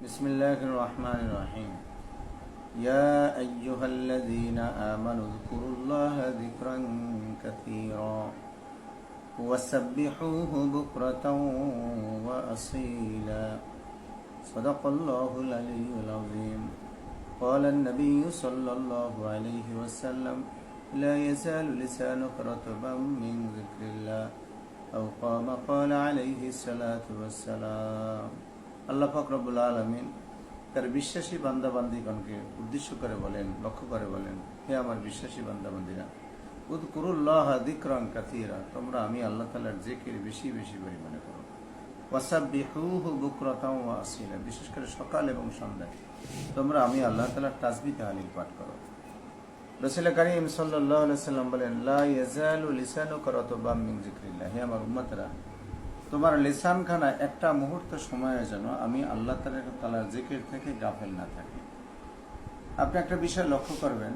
بسم الله الرحمن الرحيم. يا أيها الذين آمنوا اذكروا الله ذكرا كثيرا وسبحوه بكرة وأصيلا. صدق الله العلي العظيم. قال النبي صلى الله عليه وسلم لا يزال لسانك رطبا من ذكر الله. أو قام قال عليه الصلاة والسلام. আল্লাহ ফকরবুল আলমিন তার বিশ্বাসী বান্দা বান্দিগণকে উদ্দেশ্য করে বলেন, লক্ষ্য করে বলেন, হে আমার বিশ্বাসী বান্দা বান্দিরা উদ কুরুল্লাহ দিকরং কাতিরা তোমরা আমি আল্লাহ তালার জেকের বেশি বেশি পরিমাণে করো। ওয়াসাবিহুহু বুকরাতাও ওয়া বিশেষ করে সকাল এবং সন্ধ্যায় তোমরা আমি আল্লাহ তালার তাসবি তাহলিল পাঠ করো। রসুল করিম আলাইহি সাল্লাম বলেন, লা হে আমার উম্মতরা তোমার লিসানখানা একটা মুহূর্ত সময়ে যেন আমি আল্লাহ তালা তালার জিকির থেকে গাফেল না থাকি। আপনি একটা বিষয় লক্ষ্য করবেন,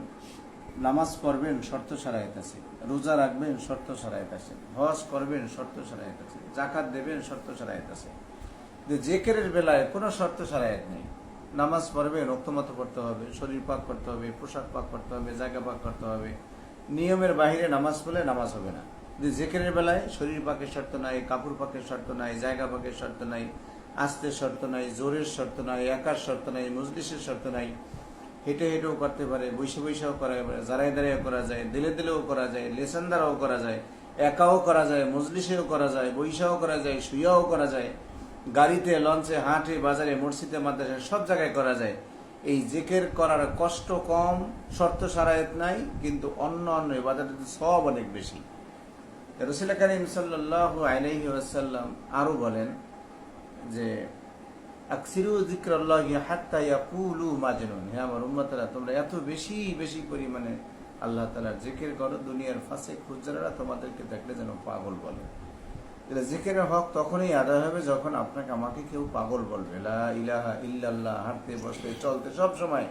নামাজ পড়বেন, শর্ত সারাইত আছে। রোজা রাখবেন, শর্ত সারাইত আছে। হজ করবেন, শর্ত সারাইত আছে। জাকাত দেবেন, শর্ত সারাইত আছে। যে জেকেরের বেলায় কোনো শর্ত সারাইত নেই। নামাজ পড়বেন, রক্তমত করতে হবে, শরীর পাক করতে হবে, পোশাক পাক করতে হবে, জায়গা পাক করতে হবে। নিয়মের বাহিরে নামাজ পড়লে নামাজ হবে না। যে জেকেরের বেলায় শরীর পাকের শর্ত নাই, কাপড় পাকের শর্ত নাই, জায়গা পাকের শর্ত নাই, আস্তের শর্ত নাই, জোরের শর্ত নাই, একার শর্ত নাই, মজলিসের শর্ত নাই, হেঁটে হেঁটেও করতে পারে বৈশে বৈশাও করা পারে জারাই দাঁড়িয়ে করা যায়, দিলে দিলেও করা যায়, লেসান দ্বারাও করা যায়, একাও করা যায়, মজলিসেও করা যায় বৈশাও করা যায় শুয়াও করা যায়, গাড়িতে, লঞ্চে, হাটে, বাজারে, মসজিদে, মাদ্রাসায়, সব জায়গায় করা যায়। এই জেকের করার কষ্ট কম, শর্ত সারায়ত নাই, কিন্তু অন্য অন্য বাজারে সব অনেক বেশি। রসুল করিম সাল্লাহ আলহি আসাল্লাম আরও বলেন যে আমার তোমরা এত বেশি বেশি পরিমাণে আল্লাহ করো, দুনিয়ার ফাঁসে তোমাদেরকে দেখলে যেন পাগল বলে। তখনই হবে যখন আপনাকে আমাকে কেউ পাগল বলবে। লা ইলাহা ইল্লাল্লাহ, হাঁটতে, বসতে, চলতে, সব সময়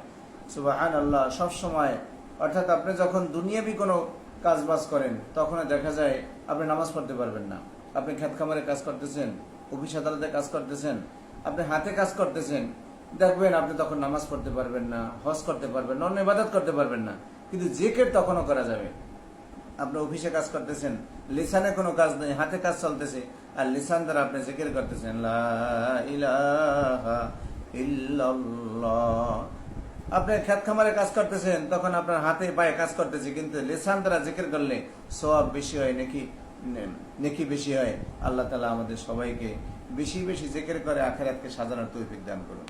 সুবাহান আল্লাহ সব সময়। অর্থাৎ আপনি যখন দুনিয়াবি কোনো কাজ বাজ করেন তখন দেখা যায় আপনি নামাজ পড়তে পারবেন না। আপনি খেত খামারে কাজ করতেছেন, অফিস আদালতে কাজ করতেছেন, আপনি হাতে কাজ করতেছেন, দেখবেন আপনি তখন নামাজ পড়তে পারবেন না, হজ করতে পারবেন না, অন্য ইবাদত করতে পারবেন না। কিন্তু জেকের তখনও করা যাবে। আপনি অফিসে কাজ করতেছেন, লিসানে কোনো কাজ নেই, হাতে কাজ চলতেছে, আর লিসান দ্বারা আপনি জিকির করতেছেন, লা ইলাহা ইল্লাল্লাহ। আপনি খেত খামারে কাজ করতেছেন, তখন আপনার হাতে পায়ে কাজ করতেছে, কিন্তু লেসান দ্বারা জিকির করলে সব বেশি হয় নাকি নেকি বেশি হয়? আল্লাহ তালা আমাদের সবাইকে বেশি বেশি জেকের করে আখেরাতকে সাজানোর তৈরি দান করুন।